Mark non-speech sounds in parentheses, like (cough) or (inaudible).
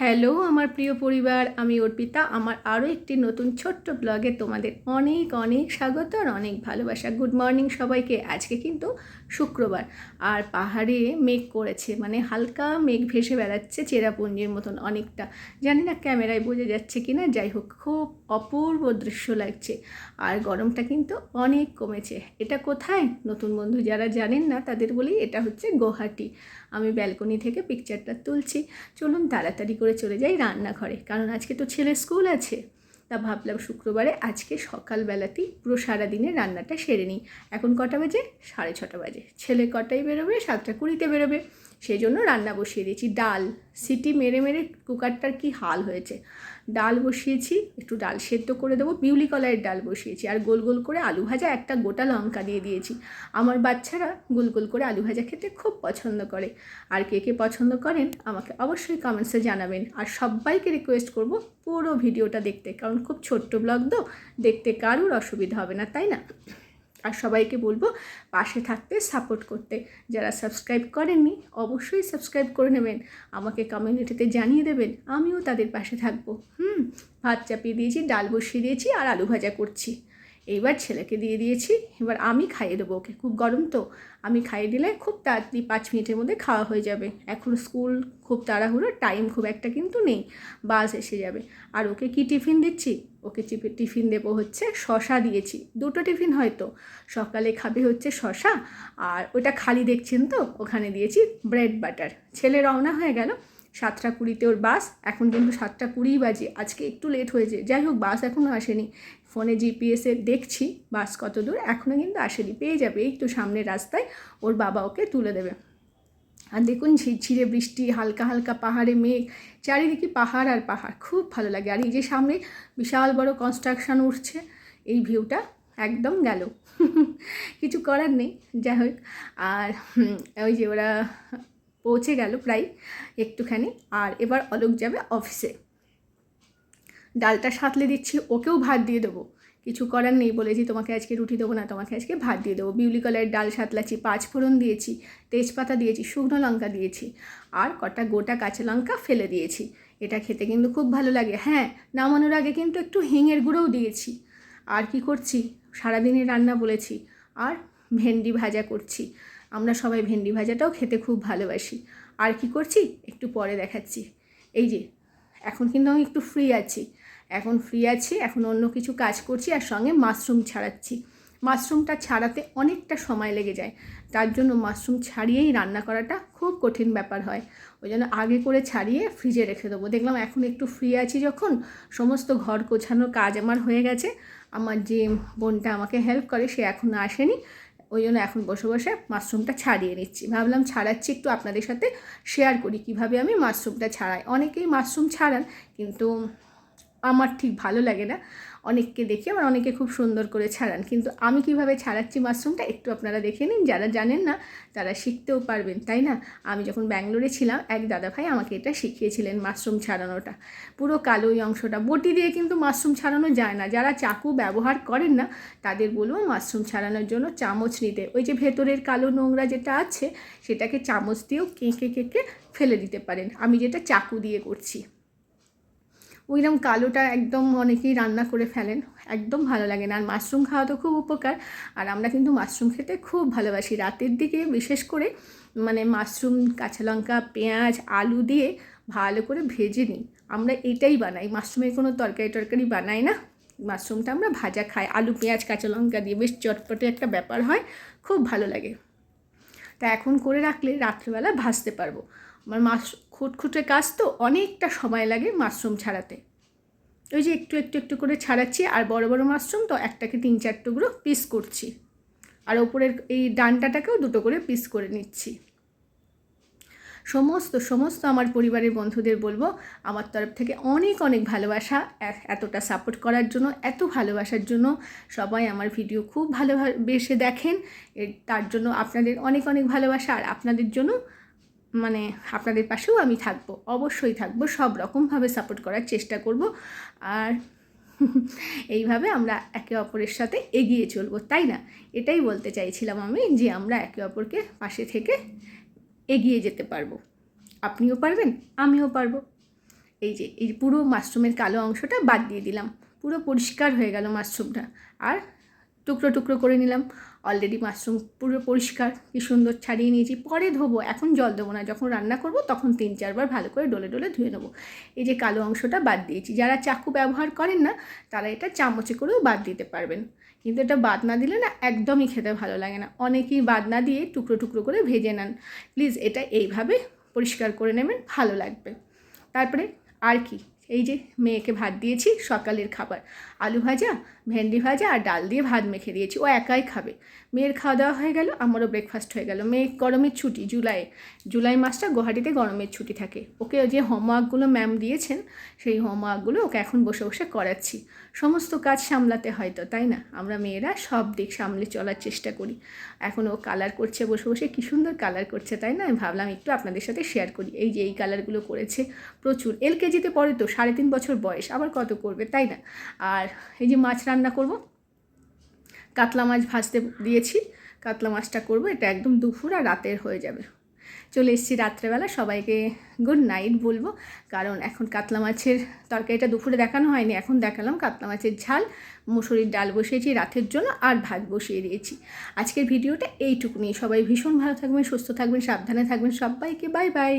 Hello, আমার প্রিয় পরিবার, আমি অর্পিতা। আমার আরও একটি নতুন ছোট্ট ব্লগে তোমাদের অনেক অনেক স্বাগত আর অনেক ভালোবাসা। গুড মর্নিং সবাইকে। আজকে কিন্তু শুক্রবার। আর পাহাড়ে মেঘ করেছে মানে হালকা মেঘ ভেসে বেড়াচ্ছে চেরাপুঞ্জির মতন অনেকটা। জানি না ক্যামেরায় বোঝা যাচ্ছে কি না যাই হোক, খুব অপূর্ব দৃশ্য লাগছে। আর গরমটা কিন্তু অনেক কমেছে। এটা কোথায়? নতুন বন্ধু যারা জানেন না, তাদের বলি এটা হচ্ছে গুয়াহাটি। আমি ব্যালকনি থেকে পিকচারটা তুলছি। চলুন তাড়াতাড়ি করে চলে যাই রান্নাঘরে। কারণ আজকে তো ছেলে স্কুল আছে। তা ভাবলাম শুক্রবারে আজকে সকালবেলাতেই পুরো সারাদিনের রান্নাটা সেরে নিই। এখন কটা বাজে? সাড়ে ছটা বাজে। ছেলে কটায় বেরোবে? সাতটা কুড়িতে বেরোবে। সেই জন্য রান্না বসিয়ে দিয়েছি। ডাল, সিটি মেরে মেরে কুকারটার কি হাল হয়েছে? ডাল বসিয়েছি, একটু ডাল সেদ্ধ করে দেবো। বিউলি কলাইয়ের ডাল বসিয়েছি আর গোল গোল করে আলু ভাজা একটা গোটা লঙ্কা দিয়ে দিয়েছি। আমার বাচ্চারা গোল গোল করে আলু ভাজা খেতে খুব পছন্দ করে। আর কে কে পছন্দ করেন আমাকে অবশ্যই কমেন্টসে জানাবেন। আর সবাইকে রিকোয়েস্ট করব পুরো ভিডিওটা দেখতে। কারণ খুব ছোট্ট ব্লগ তো দেখতে কারুর অসুবিধা হবে না, তাই না? আর সবাইকে বলব পাশে থাকতে সাপোর্ট করতে। যারা সাবস্ক্রাইব করেননি, অবশ্যই সাবস্ক্রাইব করে নেবেন। আমাকে কমিউনিটিতে জানিয়ে দেবেন, আমিও তাদের পাশে থাকব। হুম, ভাত চাপিয়ে দিয়েছি, ডাল বসিয়ে দিয়েছি আর আলু ভাজা করছি। এইবার ছেলেকে দিয়ে দিয়েছি, এবার আমি খাইয়ে দেবো ওকে। খুব গরম তো, আমি খাইয়ে দিলে খুব তাড়াতাড়ি পাঁচ মিনিটের মধ্যে খাওয়া হয়ে যাবে। এখন স্কুল খুব তাড়াহুড়ো টাইম খুব একটা কিন্তু নেই, বাস এসে যাবে। আর ওকে কি টিফিন দিচ্ছি? ওকে চিপে টিফিন দেবো হচ্ছে শশা দিয়েছি। দুটো টিফিন হয়তো। সকালে খাবে হচ্ছে শশা আর ওটা খালি দেখছেন তো? ওখানে দিয়েছি ব্রেড বাটার ছেলে রওনা হয়ে গেল। সাতটা কুড়িতে ওর বাস। এখন কিন্তু সাতটা কুড়িই বাজে। আজকে একটু লেট হয়েছে। যাই হোক, বাস এখনও আসেনি। ফোনে জিপিএসে দেখছি বাস কত দূর। এখনও কিন্তু আসেনি। পেয়ে যাবে। এই তো সামনের রাস্তায় ওর বাবা ওকে তুলে দেবে। আর দেখুন ঝিরঝিরে বৃষ্টি, হালকা হালকা পাহাড়ে মেঘ, চারিদিকে পাহাড় আর পাহাড়, খুব ভালো লাগে। আর এই যে সামনে বিশাল বড় কনস্ট্রাকশন উঠছে, এই ভিউটা একদম গেল। (laughs) কিছু করার নেই, যাই হোক। আর ওই যে ওরা পৌঁছে গেল প্রায় একটুখানি, আর এবার অলোক যাবে অফিসে ডালটা সাঁতলে দিচ্ছি, ওকেও ভাত দিয়ে দেবো। কিছু করার নেই বলেছি, তোমাকে আজকে রুটি দেবো না, তোমাকে আজকে ভাত দিয়ে দেবো। বিউলি কলারের ডাল সাঁতলাচ্ছি পাঁচ ফোড়ন দিয়েছি, তেজপাতা দিয়েছি, শুকনো লঙ্কা দিয়েছি, আর কটা গোটা কাঁচা লঙ্কা ফেলে দিয়েছি। এটা খেতে কিন্তু খুব ভালো লাগে। হ্যাঁ নামানোর আগে কিন্তু একটু হিঙের গুঁড়োও দিয়েছি। আর কি করছি? সারাদিনের রান্না বলেছি, আর ভেন্ডি ভাজা করছি। আমরা সবাই ভেন্ডি ভাজাটাও খেতে খুব ভালোবাসি। আর কি করছি? একটু পরে দেখাচ্ছি। এই যে, এখন কিন্তু আমি একটু ফ্রি আছি। এখন ফ্রি আছি, এখন অন্য কিছু কাজ করছি আর সঙ্গে মাশরুম ছাড়াচ্ছি। মাশরুমটা ছাড়াতে অনেকটা সময় লেগে যায়। তার জন্য মাশরুম ছাড়িয়েই রান্না করাটা খুব কঠিন ব্যাপার হয়। ওই জন্য আগে করে ছাড়িয়ে ফ্রিজে রেখে দেবো। দেখলাম এখন একটু ফ্রি আছি যখন, সমস্ত ঘর গোছানোর কাজ আমার হয়ে গেছে। আমার যে বোনটা আমাকে হেল্প করে, সে এখনও আসেনি। ওই জন্য এখন বসে বসে মাশরুমটা ছাড়িয়ে নিচ্ছি। ভাবলাম ছাড়াচ্ছি, একটু আপনাদের সাথে শেয়ার করি কীভাবে আমি মাশরুমটা ছাড়াই। অনেকেই মাশরুম ছাড়ান, কিন্তু আমার ঠিক ভালো লাগে না। অনেককে দেখি, আবার অনেকে খুব সুন্দর করে ছাড়ান। কিন্তু আমি কীভাবে ছাড়াচ্ছি মাশরুমটা একটু আপনারা দেখে নিন। যারা জানেন না, তারা শিখতেও পারবেন, তাই না? আমি যখন ব্যাঙ্গালোরে ছিলাম, এক দাদা ভাই আমাকে এটা শিখিয়েছিলেন মাশরুম ছাড়ানোটা। পুরো কালো ওই অংশটা। বটি দিয়ে কিন্তু মাশরুম ছাড়ানো যায় না। যারা চাকু ব্যবহার করেন না, তাদের বলব মাশরুম ছাড়ানোর জন্য চামচ নিতে। ওই যে ভেতরের কালো নোংরা যেটা আছে, সেটাকে চামচ দিয়েও কেঁকে কেঁকে ফেলে দিতে পারেন। আমি যেটা চাকু দিয়ে করছি। ওইরকম কালোটা একদম অনেকেই রান্না করে ফেলেন, একদম ভালো লাগে না। আর মাশরুম খাওয়া তো খুব উপকার, আর আমরা কিন্তু মাশরুম খেতে খুব ভালোবাসি। রাতের দিকে বিশেষ করে মানে মাশরুম, কাঁচা লঙ্কা, পেঁয়াজ, আলু দিয়ে ভালো করে ভেজে নিই। আমরা এটাই বানাই। মাশরুমের কোনো তরকারি টরকারি বানাই না। মাশরুমটা আমরা ভাজা খাই। আলু, পেঁয়াজ, কাঁচা লঙ্কা দিয়ে বেশ চটপটে একটা ব্যাপার হয়, খুব ভালো লাগে। তা এখন করে রাখলে রাত্রেবেলা ভাজতে পারব। আমার মাশ খুটখুটে কাজ তো অনেকটা সময় লাগে মাশরুম ছাড়াতে। ওই যে একটু একটু একটু করে ছাড়াচ্ছি আর বড় বড় মাশরুম তো একটাকে তিন, চার টুকরো পিস করছি। আর ওপরের এই ডানটাটাকেও দুটো করে পিস করে নিচ্ছি। সমস্ত সমস্ত আমার পরিবারের বন্ধুদের বলব, আমার তরফ থেকে অনেক অনেক ভালোবাসা এতটা সাপোর্ট করার জন্য, এত ভালোবাসার জন্য সবাই আমার ভিডিও খুব ভালোবেসে দেখেন। তার জন্য আপনাদের অনেক অনেক ভালোবাসা আর আপনাদের জন্য মানে আপনাদের পাশেও আমি থাকব, অবশ্যই থাকব, সব রকমভাবে সাপোর্ট করার চেষ্টা করব। আর (laughs) এইভাবে আমরা একে অপরের সাথে এগিয়ে চলবো, তাই না? এটাই বলতে চাইছিলাম আমি যে আমরা একে অপরকে পাশে থেকে এগিয়ে যেতে পারব। আপনিও পারবেন, আমিও পারব। এই যে, এই পুরো মাশরুমের কালো অংশটা বাদ দিয়ে দিলাম, পুরো পরিষ্কার হয়ে গেল মাশরুমটা। আর টুকরো টুকরো করে নিলাম। অলরেডি মাশরুম পুরো পরিষ্কার, কি সুন্দর ছাড়িয়ে নিয়েছি। পরে ধোবো, এখন জল দেবো না। যখন রান্না করব, তখন তিন চারবার ভালো করে ডলে ডলে ধুয়ে নেব। এই যে কালো অংশটা বাদ দিয়েছি। যারা চাকু ব্যবহার করেন না, তারা এটা চামচে করেও বাদ দিতে পারবেন। কিন্তু এটা বাদ না দিলে না, একদমই খেতে ভালো লাগে না। অনেকেই বাদ না দিয়ে টুকরো টুকরো করে ভেজে নেন। প্লিজ এটা এইভাবে পরিষ্কার করে নেবেন, ভালো লাগবে। তারপরে আর কি? এই যে মেয়েকে ভাত দিয়েছি, সকালের খাবার। আলু ভাজা, ভেন্ডি ভাজা আর ডাল দিয়ে ভাত মেখে দিয়েছি। ও একাই খাবে। মেয়ের খাওয়া দাওয়া হয়ে গেল, আমারও ব্রেকফাস্ট হয়ে গেল। মেয়ে গরমের ছুটি জুলাই জুলাই মাসটা গুয়াহাটিতে গরমের ছুটি থাকে। ওকে যে হোমওয়ার্কগুলো ম্যাম দিয়েছেন, সেই হোমওয়ার্কগুলো ওকে এখন বসে বসে করাচ্ছি। সমস্ত কাজ সামলাতে হয় তো, তাই না? আমরা মেয়েরা সব দিক সামলে চলার চেষ্টা করি। এখন ও কালার করছে, বসে বসে কী সুন্দর কালার করছে, তাই না? আমি ভাবলাম একটু আপনাদের সাথে শেয়ার করি। এই যে এই কালারগুলো করেছে প্রচুর। এলকেজিতে পড়ে তো সাড়ে তিন বছর বয়স, আবার কত করবে, তাই না? আর এই যে মাছ রান্না করব, কাতলা মাছ ভাজতে দিয়েছি, কাতলা মাছটা করব, এটা একদম দুপুর আর রাতের হয়ে যাবে। চলে এসেছি রাত্রেবেলা, সবাইকে গুড নাইট বলব, কারণ এখন কাতলা মাছের তরকারিটা দুপুরে দেখানো হয়নি, এখন দেখালাম কাতলা মাছের ঝাল, মুসুরির ডাল বসিয়েছি রাতের জন্য আর ভাত বসিয়ে দিয়েছি। আজকের ভিডিওটা এইটুকুনি, সবাই ভীষণ ভালো থাকবেন, সুস্থ থাকবেন, সাবধানে থাকবেন, সবাইকে বাই বাই